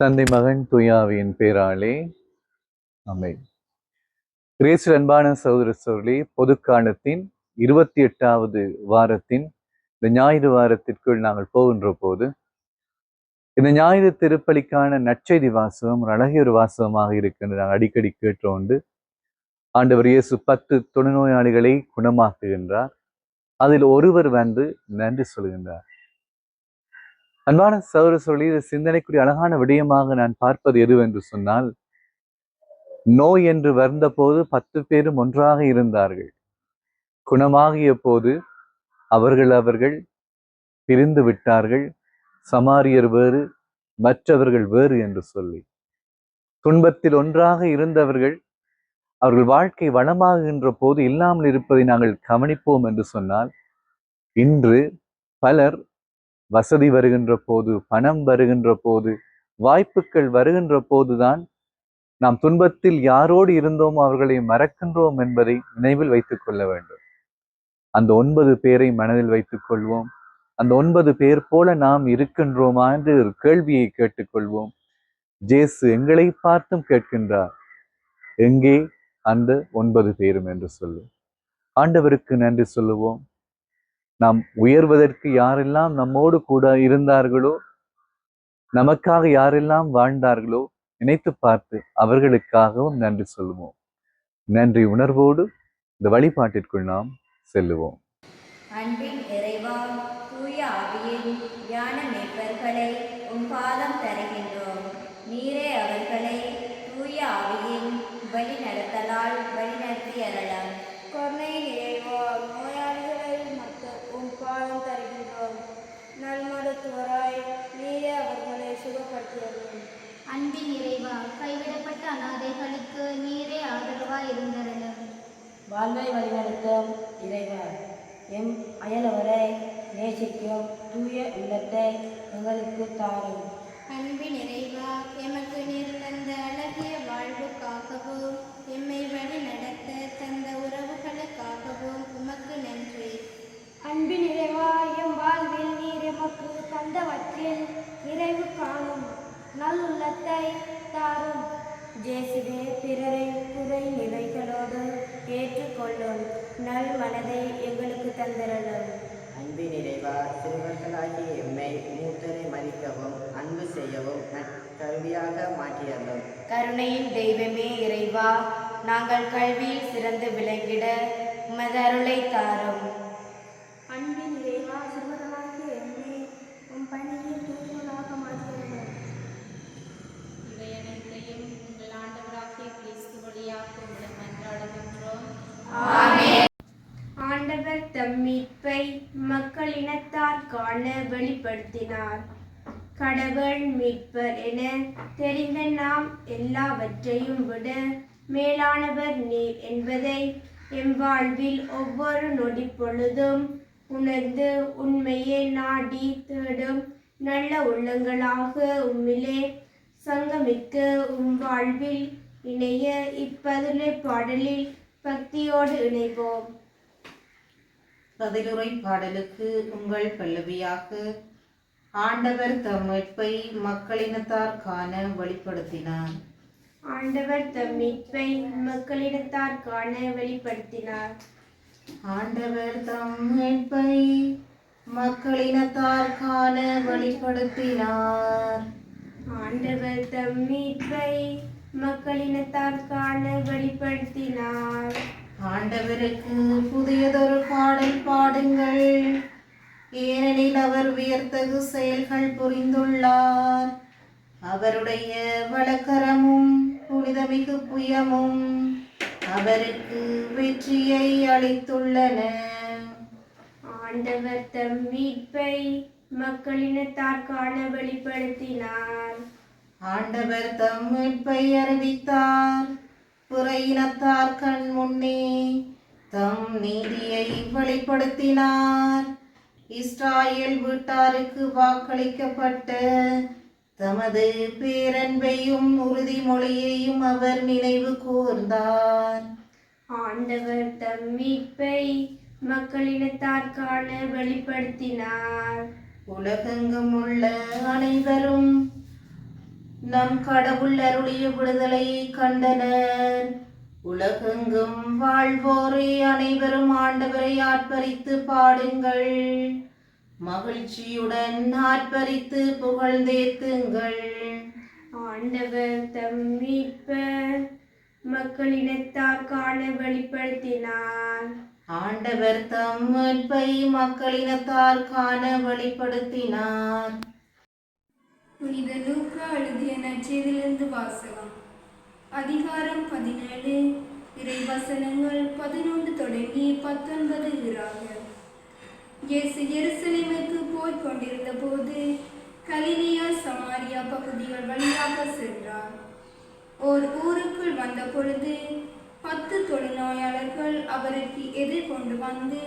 தந்தை மகன் துயாவின் பேராலே அமை கிரேசு அன்பான சகோதர சோழி பொதுக்காலத்தின் இருபத்தி எட்டாவது வாரத்தின் இந்த ஞாயிறு வாரத்திற்குள் நாங்கள் போகின்ற போது இந்த ஞாயிறு திருப்பலிக்கான நற்செய்தி வாசகம் ஒரு அழகிய ஒரு வாசகமாக இருக்கின்ற நாங்கள் அடிக்கடி கேட்டோண்டு ஆண்டவர் இயேசு பத்து தொழுநோயாளிகளை குணமாக்குகின்றார். அதில் ஒருவர் வந்து நன்றி சொல்கின்றார். அன்பான சௌர சொல்லி இது சிந்தனைக்குரிய அழகான விடயமாக நான் பார்ப்பது எதுவென்று சொன்னால் நோய் என்று வந்த போது பத்து பேரும் ஒன்றாக இருந்தார்கள். குணமாகிய போது அவர்கள் அவர்கள் பிரிந்து விட்டார்கள். சமாரியர் வேறு மற்றவர்கள் வேறு என்று சொல்லி. துன்பத்தில் ஒன்றாக இருந்தவர்கள் அவர்கள் வாழ்க்கை வளமாகின்ற போது இல்லாமல் இருப்பதை நாங்கள் கவனிப்போம் என்று சொன்னால் இன்று பலர் வசதி வருகின்ற போது பணம் வருகின்ற போது வாய்ப்புகள் வருகின்ற போதுதான் நாம் துன்பத்தில் யாரோடு இருந்தோம் அவர்களை மறக்கின்றோம் என்பதை நினைவில் வைத்துக் கொள்ள வேண்டும். அந்த ஒன்பது பேரை மனதில் வைத்துக் கொள்வோம். அந்த ஒன்பது பேர் போல நாம் இருக்கின்றோமா என்று ஒரு கேள்வியை கேட்டுக்கொள்வோம் ஜேசு எங்களை பார்த்தும் கேட்கின்றார். எங்கே? அந்த ஒன்பது பேரும் என்று சொல்லு. ஆண்டவருக்கு நன்றி சொல்லுவோம். நாம் உயர்வதற்கு யாரெல்லாம் நம்மோடு கூட இருந்தார்களோ நமக்காக யாரெல்லாம் வாழ்ந்தார்களோ நினைத்து பார்த்து அவர்களுக்காகவும் நன்றி சொல்லுவோம். நன்றி உணர்வோடு இந்த வழிபாட்டிற்குள் நாம் செல்லுவோம். அன்பின் இறைவா தூய ஆவியின் ஞான மேய்ப்பர்களை உம் பாதம் தருகின்றோம். நீரே அவர்களை தூய ஆவியின் வழி நடத்தலால் வழிநடத்தி அறலாம் நோயாளிகளை மத்த பாதம் தருகின்றோம் நல்மருத்துவராய் நீரே அவர்களை சுகப்படுத்தியதும் அன்பின் இறைவா கைவிடப்பட்ட அனாதைகளுக்கு நீரே ஆதரவாய் இருந்தருளும் வாழ்வை வழிநடத்தும் இறைவா எம் அயலவரை நேசிக்கும் தூய உள்ளத்தை எங்களுக்கு தாரும். அன்பின் இறைவா எமக்கு நீர் தந்த அழகிய வாழ்வுக்காகவும் எம்மை வழி நடத்த தந்த உறவுகளுக்காகவும் உமக்கு நன்றி. அன்பின் இறைவா எம் வாழ்வில் நீர் எமக்கு தந்தவற்றில் நிறைவு காணும். நல்லுள்ளத்தை தாரும். ஜேசுவே பிறரை குறை நிலைகளோடு ஏற்றுக்கொள்ளும். நல் மனதை எங்களுக்கு தந்திரலும். அன்பின் இறைவா சிறுவர்களாகிய எம்மை மூத்தரை மதிக்கவும் அன்பு செய்யவும் நற்கருவியாக மாற்றியதும் கருணையின் தெய்வமே இறைவா நாங்கள் கல்வியில் சிறந்து விளங்கிட உமது அருளை தாரும் அன்பின் இறைவா சிறுவர்களாகிய எம்மை உம் பணியில் தூய்மையாக மாற்றியலும் இவை அனைத்தையும் உங்கள் ஆண்டவராகிய கிறிஸ்து வழியாக உங்களை மன்றாடுகின்றோம் ஆண்டவர் தம் மக்கள் மக்களினத்தார் காண வெளிப்படுத்தினார். கடவுள் மீட்பர் என தெரிந்த நாம் எல்லாவற்றையும் விட மேலானவர் நீர் என்பதை எம் வாழ்வில் ஒவ்வொரு நொடி பொழுதும் உணர்ந்து உண்மையை நாடி தேடும் நல்ல உள்ளங்களாக உம்மிலே சங்கமிக்க உம் வாழ்வில் இணைய இப்பதிலே பாடலில் பக்தியோடு இணைவோம். பதிலுரை பாடலுக்கு உங்கள் பல்லவியாக. ஆண்டவர் தம் மீட்பை மக்களினத்தார் காண வெளிப்படுத்தினார். ஆண்டவர் தம் மீட்பை மக்களிடத்தார் காண வெளிப்படுத்தினார். ஆண்டவர் தம் மீட்பை மக்களினத்தார் காண வெளிப்படுத்தினார். ஆண்டவர் தம் மீட்பை மக்களினத்தார் காண வெளிப்படுத்தினார். ஆண்டவருக்கு புதியதொரு பாடல் பாடுங்கள். ஏனெனில் அவர் வியர்த்தகு செயல்கள் புரிந்துள்ளார். அவருடைய வழக்கரமும் புனிதமிகு புயமும் அவருக்கு வெற்றியை அளித்துள்ளன. ஆண்டவர் தம் மீட்பை மக்களினத்தார் காண வெளிப்படுத்தினார். ஆண்டவர் தம் மீட்பை அறிவித்தார். புற இனத்தார் கண் முன்னே தம் நீதியை வெளிப்படுத்தினார். இஸ்ராயேல் வீட்டாருக்கு வாக்களிக்கப்பட்ட தமது பேரன்பையும் உறுதிமொழியையும் அவர் நினைவு கூர்ந்தார். ஆண்டவர் தம் மீட்பை மக்களினத்தார் காண வெளிப்படுத்தினார். உலகெங்கும் உள்ள அனைவரும் நம் கடவுள் அருளிய விடுதலையை கண்டனர். உலகெங்கும் வாழ்வோரே அனைவரும் ஆண்டவரை ஆர்ப்பரித்து பாடுங்கள். மகிழ்ச்சியுடன் ஆர்ப்பரித்து புகழ்ந்தேத்துங்கள். ஆண்டவர் தம் மீட்பர் மக்களினத்தார் காண வெளிப்படுத்தினார். ஆண்டவர் தம் மீட்பை மக்களினத்தார் காண வெளிப்படுத்தினார். புனித லூக்கா எழுதிய நற்செய்தியிலிருந்து வாசகம். அதிகாரம் பதினேழு. இறைவசனங்கள் பதினொன்று தொடங்கி பத்தொன்பது இராக இயேசு எருசலேமுக்கு போய்க் கொண்டிருந்த போது கலிலியா சமாரியா பகுதிகள் வழியாக சென்றார். ஓர் ஊருக்குள் வந்த பொழுது பத்து தொழுநோயாளர்கள் அவருக்கு எதிர்கொண்டு வந்து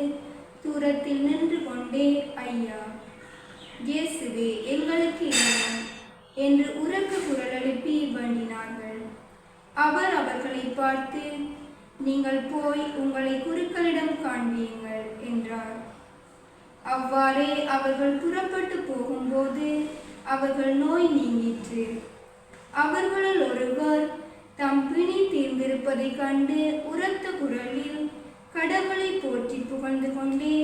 தூரத்தில் நின்று கொண்டே ஐயா இயேசுவே எங்களுக்கு இறங்கும் என்று உறக்க குரல் எழுப்பி வேண்டினார்கள். அவர் அவர்களை பார்த்து நீங்கள் போய் உங்களை குருக்களிடம் காண்பியுங்கள் என்றார். அவ்வாறே அவர்கள் புறப்பட்டு போகும்போது அவர்கள் நோய் நீங்கிற்று. அவர்களுள் ஒருவர் தம் பிணி தீர்ந்திருப்பதைக் கண்டு உரத்த குரலில் கடவுளை போற்றி புகழ்ந்து கொண்டே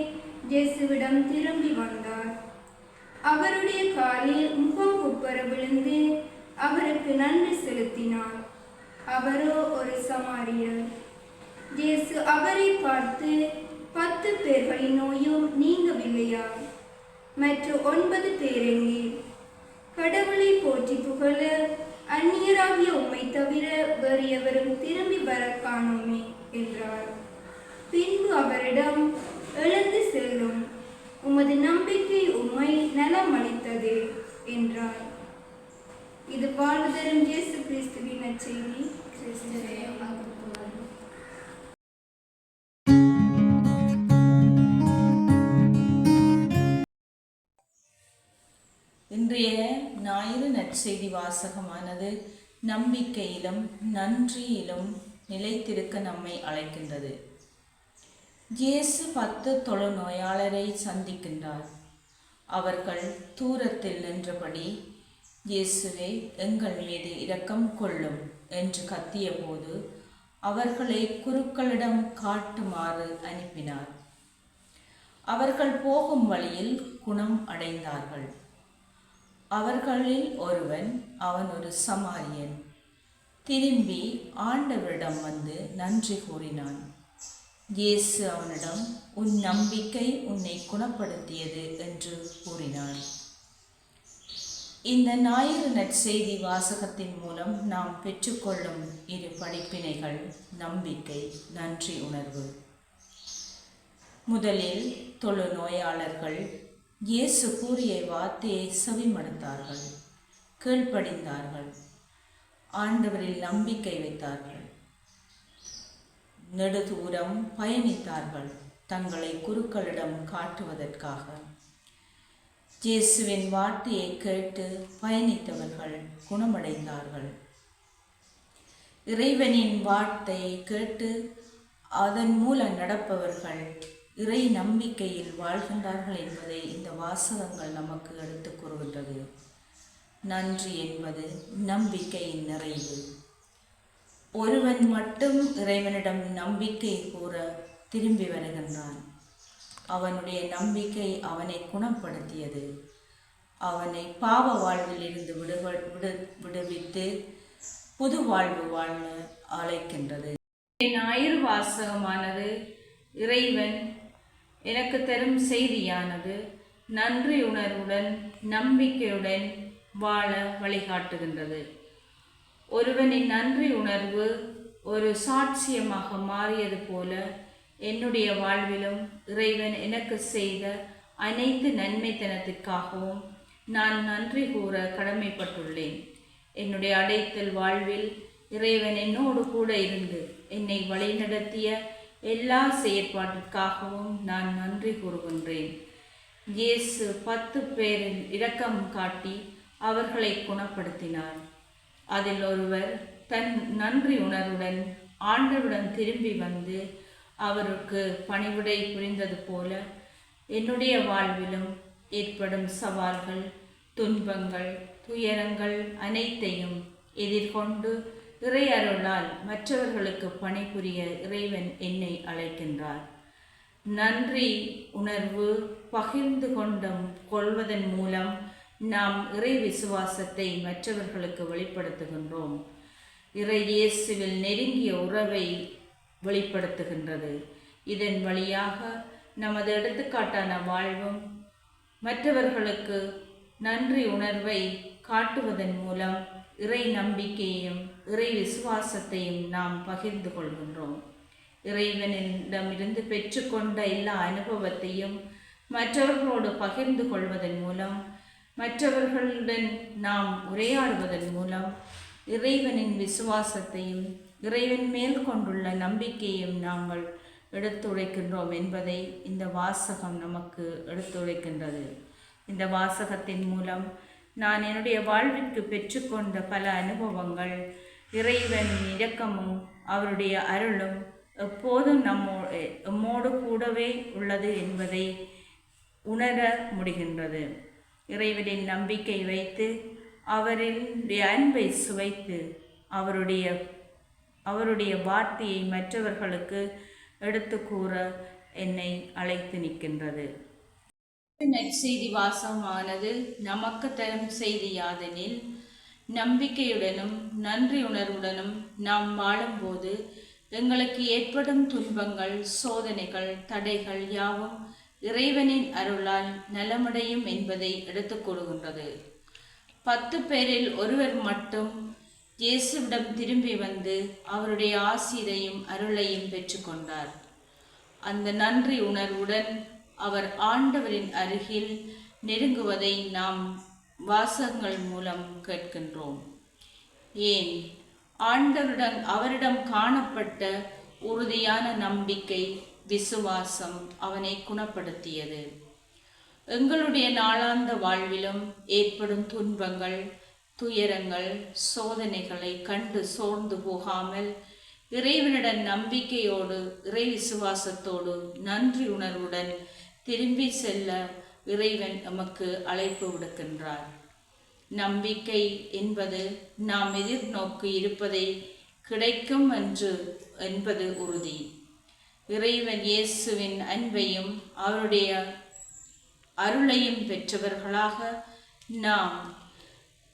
இயேசுவிடம் திரும்பி வந்தார். அவருடைய காலில் முகம் குப்பர விழுந்து அவருக்கு நன்றி செலுத்தினார். அவரோ ஒரு சமாரியர். இயேசு அவரை பார்த்து பத்து பேர்களின் நோயும் நீங்கவில்லையா? மற்ற ஒன்பது பேரெங்கே கடவுளை போற்றி புகழ அந்நியராகிய உம்மை தவிர வேறு எவரும் திரும்பி வர காணோமே என்றார். பின்பு அவரிடம் எழுந்து செல்லும் உமது நம்பிக்கை உம்மை நலமளித்தது என்றார். இது வாழ்தரும் இயேசு கிறிஸ்துவின் நச்செய்தி கிறிஸ்துவே இன்றைய ஞாயிறு நற்செய்தி வாசகமானது நம்பிக்கையிலும் நன்றியிலும் நிலைத்திருக்க நம்மை அழைக்கின்றது. இயேசு பத்து தொழுநோயாளரை சந்திக்கின்றார். அவர்கள் தூரத்தில் நின்றபடி இயேசுவே எங்கள் மீது இரக்கம் கொள்ளும் என்று கத்தியபோது அவர்களை குருக்களிடம் காட்டுமாறு அனுப்பினார். அவர்கள் போகும் வழியில் குணம் அடைந்தார்கள். அவர்களில் ஒருவன் அவன் ஒரு சமாரியன். திரும்பி ஆண்டவரிடம் வந்து நன்றி கூறினான். இயேசு அவனிடம் உன் நம்பிக்கை உன்னை குணப்படுத்தியது என்று கூறினான் இந்த ஞாயிறு நற்செய்தி வாசகத்தின் மூலம் நாம் பெற்றுக்கொள்ளும் இரு படிப்பினைகள் நம்பிக்கை நன்றி உணர்வு. முதலில் தொழு நோயாளர்கள் இயேசு கூறிய வார்த்தையை செவிமடுத்தார்கள் கீழ்ப்படிந்தார்கள். ஆண்டவரில் நம்பிக்கை வைத்தார்கள். நெடுதூரம் பயணித்தார்கள் தங்களை குருக்களிடம் காட்டுவதற்காக. ஜேசுவின் வார்த்தையை கேட்டு பயணித்தவர்கள் குணமடைந்தார்கள். இறைவனின் வார்த்தையை கேட்டு அதன் மூலம் நடப்பவர்கள் இறை நம்பிக்கையில் வாழ்கின்றார்கள் என்பதை இந்த வாசகங்கள் நமக்கு எடுத்துக் கூறுகின்றது. நன்றி என்பது நம்பிக்கையின் நிறைவு. ஒருவன் மட்டும் இறைவனிடம் நம்பிக்கை கூற திரும்பி வருகின்றான். அவனுடைய நம்பிக்கை அவனை குணப்படுத்தியது. அவனை பாவ வாழ்வில் இருந்து விடுவ விடு விடுவித்து புது வாழ்வு வாழ அழைக்கின்றது. ஞாயிறு வாசகமானது இறைவன் எனக்கு தரும் செய்தியானது நன்றி உணர்வுடன் நம்பிக்கையுடன் வாழ வழிகாட்டுகின்றது. ஒருவனின் நன்றி உணர்வு ஒரு சாட்சியமாக மாறியது போல என்னுடைய வாழ்விலும் இறைவன் எனக்கு செய்த அனைத்து நன்மைத்தனத்திற்காகவும் நான் நன்றி கூற கடமைப்பட்டுள்ளேன். என்னுடைய அடைத்தல் வாழ்வில் இறைவன் என்னோடு கூட இருந்து என்னை வழிநடத்திய எல்லா செயற்பாட்டிற்காகவும் நான் நன்றி கூறுகின்றேன். இயேசு பத்து பேரில் இரக்கம் காட்டி அவர்களை குணப்படுத்தினார். அதில் ஒருவர் தன் நன்றி உணர்வுடன் ஆண்டவுடன் திரும்பி வந்து அவருக்கு பணிவிடை புரிந்தது போல என்னுடைய வாழ்விலும் ஏற்படும் சவால்கள் துன்பங்கள் துயரங்கள் அனைத்தையும் எதிர்கொண்டு இறை அருளால் மற்றவர்களுக்கு பணிபுரிய இறைவன் என்னை அழைக்கின்றார். நன்றி உணர்வு பகிர்ந்து கொண்டும் கொள்வதன் மூலம் நாம் இறை விசுவாசத்தை மற்றவர்களுக்கு வெளிப்படுத்துகின்றோம். இறை இயேசுவில் நெருங்கிய உறவை வெளிப்படுத்துகின்றது. இதன் வழியாக நமது எடுத்துக்காட்டான வாழ்வும் மற்றவர்களுக்கு நன்றி உணர்வை காட்டுவதன் மூலம் இறை நம்பிக்கையையும் இறை விசுவாசத்தையும் நாம் பகிர்ந்து கொள்கின்றோம். இறைவனிடமிருந்து பெற்றுக்கொண்ட எல்லா அனுபவத்தையும் மற்றவர்களோடு பகிர்ந்து கொள்வதன் மூலம் மற்றவர்களுடன் நாம் உரையாடுவதன் மூலம் இறைவனின் விசுவாசத்தையும் இறைவன் மேல் கொண்டுள்ள நம்பிக்கையும் நாங்கள் எடுத்துரைக்கின்றோம் என்பதை இந்த வாசகம் நமக்கு எடுத்துரைக்கின்றது. இந்த வாசகத்தின் மூலம் நான் என்னுடைய வாழ்விற்கு பெற்றுக்கொண்ட பல அனுபவங்கள் இறைவன் இரக்கமும் அவருடைய அருளும் எப்போதும் நம்மோ எம்மோடு கூடவே உள்ளது என்பதை உணர முடிகின்றது. இறைவனின் நம்பிக்கை வைத்து அவரின் அன்பை சுவைத்து அவருடைய அவருடைய வார்த்தையை மற்றவர்களுக்கு எடுத்து கூற என்னை அழைத்து நிற்கின்றது. நற்செய்தி வாசமானது நமக்கு தரும் செய்தி யாதெனில் நம்பிக்கையுடனும் நன்றி உணர்வுடனும் நாம் வாழும்போது எங்களுக்கு ஏற்படும் துன்பங்கள் சோதனைகள் தடைகள் யாவும் இறைவனின் அருளால் நலமடையும் என்பதை எடுத்துக் கூறுகின்றது. பத்து பேரில் ஒருவர் மட்டும் இயேசுவிடம் திரும்பி வந்து அவருடைய ஆசிரையும் அருளையும் பெற்றுக்கொண்டார் அந்த நன்றி உணர்வுடன் அவர் ஆண்டவரின் அருகில் நெருங்குவதை நாம் வாசகங்கள் மூலம் கேட்கின்றோம். ஏன்? ஆண்டவரிடம் அவரிடம் காணப்பட்ட உறுதியான நம்பிக்கை விசுவாசம் அவனை குணப்படுத்தியது. எங்களுடைய நாளாந்த வாழ்விலும் ஏற்படும் துன்பங்கள் துயரங்கள் சோதனைகளை கண்டு சோர்ந்து போகாமல் இறைவனிடம் நம்பிக்கையோடு இறை விசுவாசத்தோடு நன்றி உணர்வுடன் திரும்பி செல்ல இறைவன் நமக்கு அழைப்பு விடுக்கின்றார். நம்பிக்கை என்பது நாம் எதிர்நோக்கு இருப்பதை கிடைக்கும் என்று என்பது உறுதி. இறைவன் இயேசுவின் அன்பையும் அவருடைய அருளையும் பெற்றவர்களாக நாம்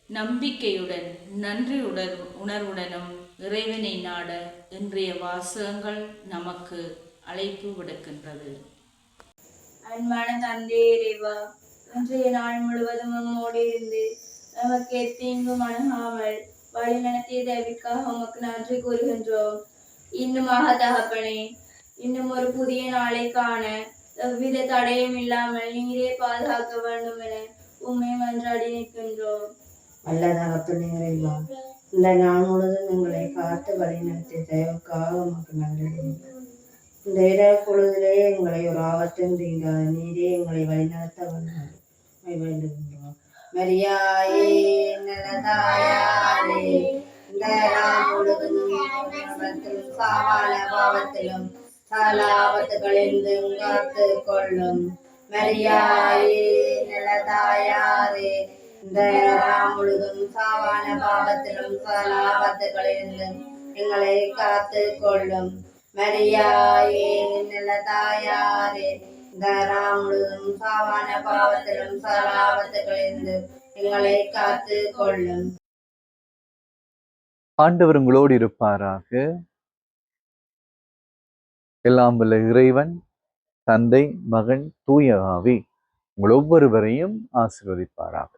நம்பிக்கையுடன் நன்றி உணர் உணர்வுடனும் இறைவனை நாட இன்றைய வாசகங்கள் நமக்கு அழைப்பு விடுக்கின்றது. அன்பான தந்தை இறைவா இன்றைய நாள் முழுவதும் உம்மோடு இருந்து நமக்கு தீங்கும் அணுகாமல் வழி நடத்திய தேவிக்காக உமக்கு நன்றி கூறுகின்றோம். இன்னுமாக தகப்பனே இன்னும் ஒரு புதிய நாளை காண எவ்வித தடையும் இல்லாமல் நீரே பாதுகாக்க வேண்டும் என உண்மை மன்றாடி நிற்கின்றோம். அல்ல நிறைவா இந்த நாள் முழுதும் எங்களை காத்து வழி நடத்திய தயவுக்காக உமக்கு நன்றி இந்த இரவு பொழுதிலே எங்களை ஒரு ஆபத்தும் தீங்காத நீரே எங்களை வழிநடத்த வேண்டுகின்றோம். மரியாயே நல்லதாயாரே. இந்த நாள் முழுவதும் பாவத்திலும் பாவத்திலும் சகல காத்து கொள்ளும் மரியாயே நிலதாயாரே இந்த முழுதும் சாவான பாவத்திலும் சகல எங்களை காத்து கொள்ளும் மரியாயே நிலதாயாரே இந்த முழுதும் சாவான பாவத்திலும் சகல எங்களை காத்து கொள்ளும் ஆண்டவர் உங்களோடு இருப்பாராக எல்லாம் வல்ல இறைவன் தந்தை மகன் தூயகாவி. உங்கள் ஒவ்வொருவரையும் ஆசிர்வதிப்பாராக.